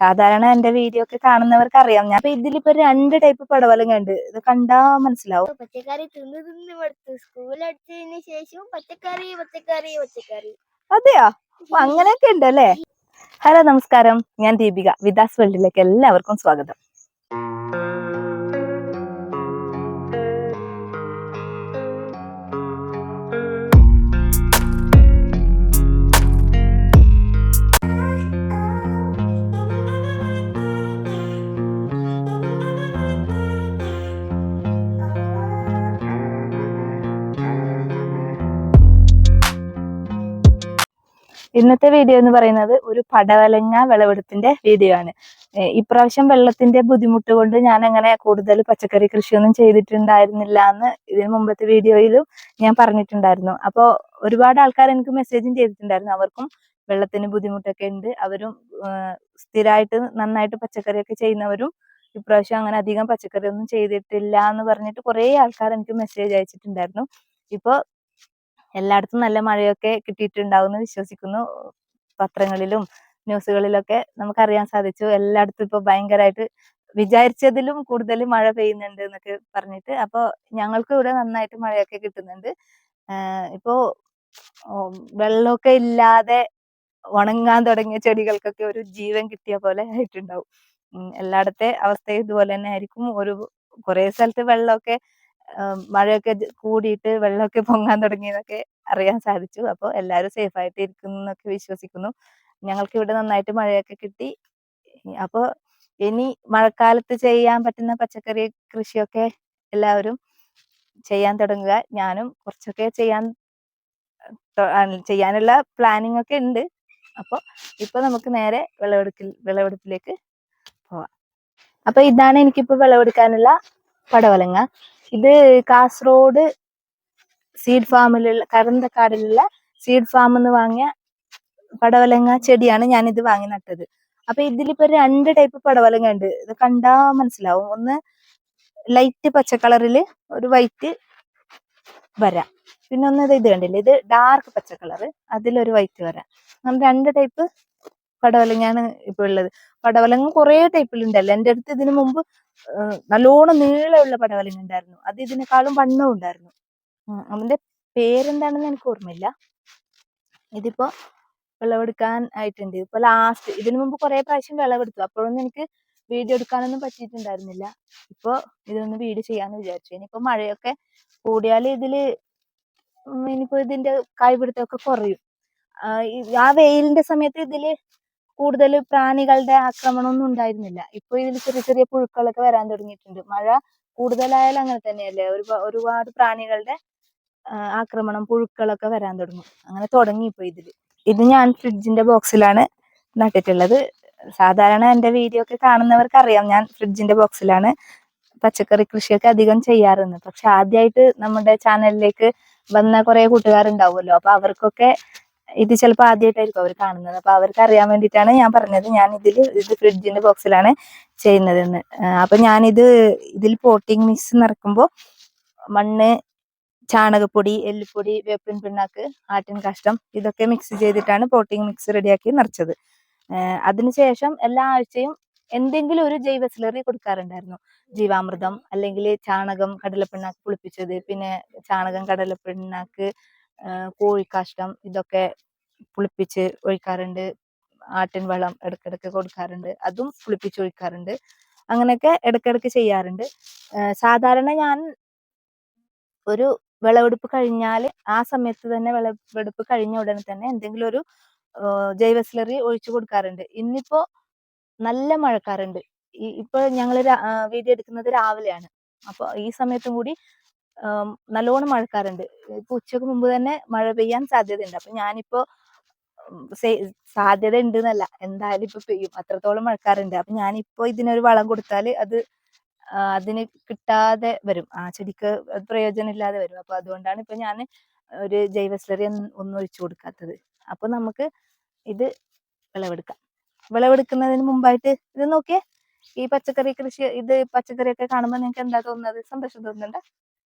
സാധാരണ എന്റെ വീഡിയോ ഒക്കെ കാണുന്നവർക്ക് അറിയാം. ഞാൻ ഇതിലിപ്പോ രണ്ട് ടൈപ്പ് പടവലം കണ്ട് ഇത് കണ്ടാ മനസ്സിലാവും. പച്ചക്കറി തിന്ന് തിന്ന് മടുത്തു സ്കൂൾ അടിച്ചതിന് ശേഷം പച്ചക്കറി പച്ചക്കറി പച്ചക്കറി. അതെയോ? അങ്ങനെയൊക്കെ ഉണ്ട് അല്ലേ ഹലോ നമസ്കാരം. ഞാൻ ദീപിക. വിദാസ് വേൾഡിലേക്ക് എല്ലാവർക്കും സ്വാഗതം. ഇന്നത്തെ വീഡിയോ എന്ന് പറയുന്നത് ഒരു പടവലങ്ങ വിളവെടുപ്പിന്റെ വീഡിയോ ആണ്. ഇപ്രാവശ്യം വെള്ളത്തിന്റെ ബുദ്ധിമുട്ട് കൊണ്ട് ഞാൻ അങ്ങനെ കൂടുതൽ പച്ചക്കറി കൃഷിയൊന്നും ചെയ്തിട്ടുണ്ടായിരുന്നില്ല എന്ന് ഇതിന് മുമ്പത്തെ വീഡിയോയിലും ഞാൻ പറഞ്ഞിട്ടുണ്ടായിരുന്നു. അപ്പോൾ ഒരുപാട് ആൾക്കാർ എനിക്ക് മെസ്സേജും ചെയ്തിട്ടുണ്ടായിരുന്നു. അവർക്കും വെള്ളത്തിന് ബുദ്ധിമുട്ടൊക്കെ ഉണ്ട്. അവരും സ്ഥിരമായിട്ട് നന്നായിട്ട് പച്ചക്കറിയൊക്കെ ചെയ്യുന്നവരും ഇപ്രാവശ്യം അങ്ങനെ അധികം പച്ചക്കറി ഒന്നും ചെയ്തിട്ടില്ല എന്ന് പറഞ്ഞിട്ട് കുറേ ആൾക്കാർ എനിക്ക് മെസ്സേജ് അയച്ചിട്ടുണ്ടായിരുന്നു. ഇപ്പോൾ എല്ലായിടത്തും നല്ല മഴയൊക്കെ കിട്ടിയിട്ടുണ്ടാവുമെന്ന് വിശ്വസിക്കുന്നു. പത്രങ്ങളിലും ന്യൂസുകളിലൊക്കെ നമുക്കറിയാൻ സാധിച്ചു. എല്ലായിടത്തും ഇപ്പൊ ഭയങ്കരമായിട്ട് വിചാരിച്ചതിലും കൂടുതൽ മഴ പെയ്യുന്നുണ്ട് എന്നൊക്കെ പറഞ്ഞിട്ട് അപ്പോൾ ഞങ്ങൾക്ക് ഇവിടെ നന്നായിട്ട് മഴയൊക്കെ കിട്ടുന്നുണ്ട്. ഇപ്പോ വെള്ളമൊക്കെ ഇല്ലാതെ ഉണങ്ങാൻ തുടങ്ങിയ ചെടികൾക്കൊക്കെ ഒരു ജീവൻ കിട്ടിയ പോലെ ആയിട്ടുണ്ടാവും. എല്ലായിടത്തെ അവസ്ഥ ഇതുപോലെ തന്നെ ആയിരിക്കും. ഒരു കുറേ സ്ഥലത്ത് വെള്ളമൊക്കെ മഴയൊക്കെ കൂടിയിട്ട് വെള്ളമൊക്കെ പൊങ്ങാൻ തുടങ്ങിയതൊക്കെ അറിയാൻ സാധിച്ചു. അപ്പോൾ എല്ലാവരും സേഫ് ആയിട്ട് ഇരിക്കുന്നു എന്നൊക്കെ വിശ്വസിക്കുന്നു. ഞങ്ങൾക്ക് ഇവിടെ നന്നായിട്ട് മഴയൊക്കെ കിട്ടി. അപ്പോൾ ഇനി മഴക്കാലത്ത് ചെയ്യാൻ പറ്റുന്ന പച്ചക്കറി കൃഷിയൊക്കെ എല്ലാവരും ചെയ്യാൻ തുടങ്ങുക. ഞാനും കുറച്ചൊക്കെ ചെയ്യാൻ ചെയ്യാനുള്ള പ്ലാനിങ് ഒക്കെ ഉണ്ട്. അപ്പോൾ ഇപ്പൊ നമുക്ക് നേരെ വിളവെടുക്കൽ വിളവെടുപ്പിലേക്ക് പോവാം. അപ്പൊ ഇതാണ് എനിക്കിപ്പോ വിളവെടുക്കാനുള്ള പടവലങ്ങ. ഇത് കാസർഗോഡ് സീഡ് ഫാമിലുള്ള കരന്തക്കാടിലുള്ള സീഡ് ഫാമിൽ നിന്ന് വാങ്ങിയ പടവലങ്ങ ചെടിയാണ് ഞാൻ ഇത് വാങ്ങി നട്ടത്. അപ്പൊ ഇതിലിപ്പോ രണ്ട് ടൈപ്പ് പടവലങ്ങ ഉണ്ട്. ഇത് കണ്ടാ മനസ്സിലാവും. ഒന്ന് ലൈറ്റ് പച്ച കളറിൽ ഒരു വൈറ്റ് വര. പിന്നെ ഒന്ന് ഇത് കണ്ടില്ലേ? ഇത് ഡാർക്ക് പച്ച കളറ് അതിലൊരു വൈറ്റ് വര. അങ്ങനെ രണ്ട് ടൈപ്പ് പടവലങ്ങയാണ് ഇപ്പൊ ഉള്ളത്. പടവലങ്ങ കുറേ ടൈപ്പിലുണ്ടല്ലോ എന്റെ അടുത്ത് ഇതിനു മുമ്പ് നല്ലോണം നീളമുള്ള പടവലങ്ങ ഉണ്ടായിരുന്നു അത് ഇതിനേക്കാളും വണ്ണവും ഉണ്ടായിരുന്നു. അവന്റെ പേരെന്താണെന്ന് എനിക്ക് ഓർമ്മയില്ല. ഇതിപ്പോ വിളവെടുക്കാൻ ആയിട്ടുണ്ട്. ഇപ്പൊ ലാസ്റ്റ് ഇതിനു മുമ്പ് കുറെ പ്രാവശ്യം വിളവെടുത്തു. അപ്പോഴൊന്നും എനിക്ക് വീഡിയോ എടുക്കാനൊന്നും പറ്റിയിട്ടുണ്ടായിരുന്നില്ല. ഇപ്പൊ ഇതൊന്ന് വീഡിയോ ചെയ്യാന്ന് വിചാരിച്ചു. ഇനിയിപ്പോ മഴയൊക്കെ കൂടിയാൽ ഇതിൽ ഇനിയിപ്പോ ഇതിന്റെ കായ്പിടുത്തമൊക്കെ കുറയും. ആ വെയിലിന്റെ സമയത്ത് ഇതിൽ കൂടുതൽ പ്രാണികളുടെ ആക്രമണമൊന്നും ഉണ്ടായിരുന്നില്ല. ഇപ്പൊ ഇതിൽ ചെറിയ ചെറിയ പുഴുക്കളൊക്കെ വരാൻ തുടങ്ങിയിട്ടുണ്ട്. മഴ കൂടുതലായാലും അങ്ങനെ തന്നെയല്ലേ? ഒരു ഒരുപാട് പ്രാണികളുടെ ആക്രമണം പുഴുക്കളൊക്കെ വരാൻ തുടങ്ങും. അങ്ങനെ തുടങ്ങി ഇപ്പൊ ഇതിൽ. ഇത് ഞാൻ ഫ്രിഡ്ജിന്റെ ബോക്സിലാണ് നട്ടിട്ടുള്ളത്. സാധാരണ എന്റെ വീഡിയോ ഒക്കെ കാണുന്നവർക്ക് അറിയാം. ഞാൻ ഫ്രിഡ്ജിന്റെ ബോക്സിലാണ് പച്ചക്കറി കൃഷിയൊക്കെ അധികം ചെയ്യാറുണ്ട് പക്ഷെ ആദ്യമായിട്ട് നമ്മുടെ ചാനലിലേക്ക് വന്ന കുറെ കൂട്ടുകാരുണ്ടാവുമല്ലോ? അപ്പൊ അവർക്കൊക്കെ ഇത് ചിലപ്പോൾ ആദ്യമായിട്ടായിരിക്കും അവർ കാണുന്നത്. അപ്പൊ അവർക്ക് അറിയാൻ വേണ്ടിയിട്ടാണ് ഞാൻ പറഞ്ഞത്. ഞാൻ ഇതിൽ ഇത് ഫ്രിഡ്ജിന്റെ ബോക്സിലാണ് ചെയ്യുന്നതെന്ന്. അപ്പൊ ഞാനിത് ഇതിൽ പോട്ടിങ് മിക്സ് നിറക്കുമ്പോൾ മണ്ണ് ചാണകപ്പൊടി എല്ലുപൊടി വേപ്പിൻ പിണ്ണാക്ക് ആട്ടിൻ കാഷ്ടം ഇതൊക്കെ മിക്സ് ചെയ്തിട്ടാണ് പോട്ടിങ് മിക്സ് റെഡിയാക്കി നിറച്ചത്. അതിനുശേഷം എല്ലാ ആഴ്ചയും എന്തെങ്കിലും ഒരു ജൈവ സ്ലറി കൊടുക്കാറുണ്ടായിരുന്നു. ജീവാമൃതം അല്ലെങ്കിൽ ചാണകം കടലപ്പിണ്ണാക്ക് പുളിപ്പിച്ചത് പിന്നെ ചാണകം കടലപ്പിണ്ണാക്ക് കോഴിക്കാഷ്ടം ഇതൊക്കെ പുളിപ്പിച്ച് ഒഴിക്കാറുണ്ട്. ആട്ടിൻ വളം ഇടയ്ക്കിടയ്ക്ക് കൊടുക്കാറുണ്ട്. അതും പുളിപ്പിച്ച് ഒഴിക്കാറുണ്ട്. അങ്ങനെയൊക്കെ ഇടയ്ക്കിടയ്ക്ക് ചെയ്യാറുണ്ട്. സാധാരണ ഞാൻ ഒരു വിളവെടുപ്പ് കഴിഞ്ഞാൽ ആ സമയത്ത് തന്നെ വിളവെടുപ്പ് കഴിഞ്ഞ ഉടനെ തന്നെ എന്തെങ്കിലും ഒരു ജൈവ സ്ലറി ഒഴിച്ചു കൊടുക്കാറുണ്ട്. ഇന്നിപ്പോ നല്ല മഴക്കാറുണ്ട്. ഈ ഇപ്പൊ ഞങ്ങൾ വീഡിയോ എടുക്കുന്നത് രാവിലെയാണ്. അപ്പോൾ ഈ സമയത്തും കൂടി നല്ലോണം മഴക്കാറുണ്ട്. ഇപ്പൊ ഉച്ചയ്ക്ക് മുമ്പ് തന്നെ മഴ പെയ്യാൻ സാധ്യതയുണ്ട്. അപ്പൊ ഞാനിപ്പോ സാധ്യത ഉണ്ട് എന്നല്ല എന്തായാലും ഇപ്പൊ പെയ്യും. അത്രത്തോളം മഴക്കാറുണ്ട്. അപ്പൊ ഞാനിപ്പോ ഇതിനൊരു വളം കൊടുത്താൽ അത് അതിന് കിട്ടാതെ വരും. ആ ചെടിക്ക് പ്രയോജനം പ്രയോജനമില്ലാതെ വരും. അപ്പൊ അതുകൊണ്ടാണ് ഇപ്പൊ ഞാൻ ഒരു ജൈവ സ്ലറി ഒന്നും ഒഴിച്ചു കൊടുക്കാത്തത്. അപ്പൊ നമുക്ക് ഇത് വിളവെടുക്കാം. വിളവെടുക്കുന്നതിന് മുമ്പായിട്ട് ഇത് നോക്കിയേ. ഈ പച്ചക്കറി കൃഷി ഇത് പച്ചക്കറിയൊക്കെ കാണുമ്പോൾ നിങ്ങൾക്ക് എന്താ തോന്നുന്നത്? സന്തോഷം തോന്നുന്നുണ്ടോ?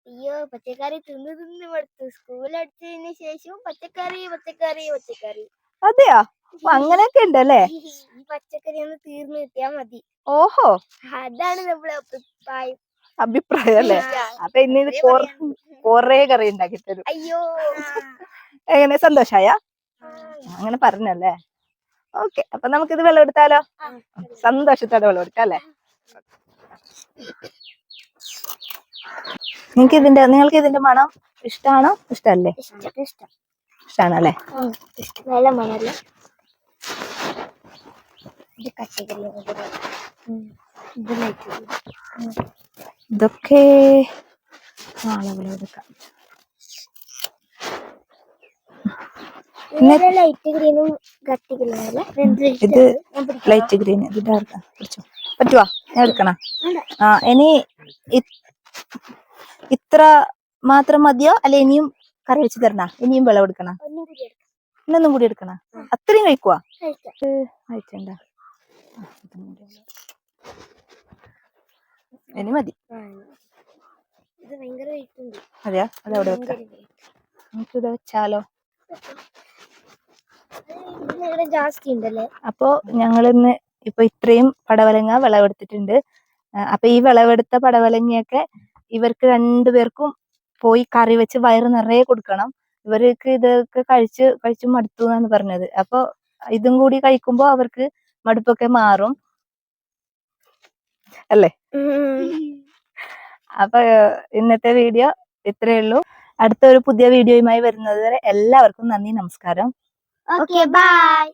അയ്യോ പച്ചക്കറി തിന്ന് തിന്ന് മടുത്തു. സ്കൂൾ അടിച്ചതിന് ശേഷം പച്ചക്കറി പച്ചക്കറി പച്ചക്കറി. അതെയോ? അപ്പൊ അങ്ങനെയൊക്കെ ഉണ്ടല്ലേ? ഈ പച്ചക്കറി ഒന്ന് തീർന്നു കിട്ടിയാ മതി. ഓഹോ. അതാണ് നമ്മളെ അഭിപ്രായം. അഭിപ്രായം അല്ലേ? അപ്പൊ ഇനി ഇത് കൊറേ കറി ഉണ്ടാക്കി തരും. അയ്യോ. എങ്ങനെ? സന്തോഷായ? അങ്ങനെ പറഞ്ഞല്ലേ? ഓക്കെ അപ്പൊ ഇത് വെള്ളം എടുത്താലോ സന്തോഷത്തോടെ വെള്ളം എടുക്കാം അല്ലേ നിങ്ങൾക്ക് ഇതിന്റെ നിങ്ങൾക്ക് ഇതിന്റെ മണം ഇഷ്ടാണോ? ഇഷ്ടല്ലേ? ഇഷ്ടം ഇഷ്ടം. ഇഷ്ടാണല്ലേ? നല്ല മണല്ലേ? ഇതൊക്കെ ലൈറ്റ് ഗ്രീനും കട്ടി ഇത് ലൈറ്റ് ഗ്രീൻ ഇത് ഡാർക്ക് പിടിച്ചോ. പറ്റുവാ? ഞാൻ എടുക്കണ? ആ ഇനി ഇത്ര മാത്രം മതിയോ? അല്ല ഇനിയും കറി വെച്ച് തരണ? ഇനിയും വിളവെടുക്കണ ഇന്നൊന്നും കൂടി എടുക്കണ? അത്രയും കഴിക്കുവാ? കഴിക്കാം. ആയിട്ടുണ്ട് ഇനി മതി. അതെയാ? അതവിടെ വെക്കാം? വെച്ചാലോ? ജാസ്തി ഉണ്ടല്ലേ? അപ്പോ ഞങ്ങളിന്ന് ഇപ്പൊ ഇത്രയും പടവലങ്ങ വിളവെടുത്തിട്ടുണ്ട്. അപ്പൊ ഈ വിളവെടുത്ത പടവലങ്ങയൊക്കെ ഇവർക്ക് രണ്ടുപേർക്കും പോയി കറി വെച്ച് വയറ് നിറയെ കൊടുക്കണം. ഇവർക്ക് ഇതൊക്കെ കഴിച്ച് കഴിച്ച് മടുത്തു എന്നാണ് പറഞ്ഞത്. അപ്പൊ ഇതും കൂടി കഴിക്കുമ്പോ അവർക്ക് മടുപ്പൊക്കെ മാറും. അല്ലേ? അപ്പൊ ഇന്നത്തെ വീഡിയോ ഇത്രയേ ഉള്ളൂ. അടുത്ത ഒരു പുതിയ വീഡിയോയുമായി വരുന്നത് വരെ എല്ലാവർക്കും നന്ദി നമസ്കാരം. Okay bye.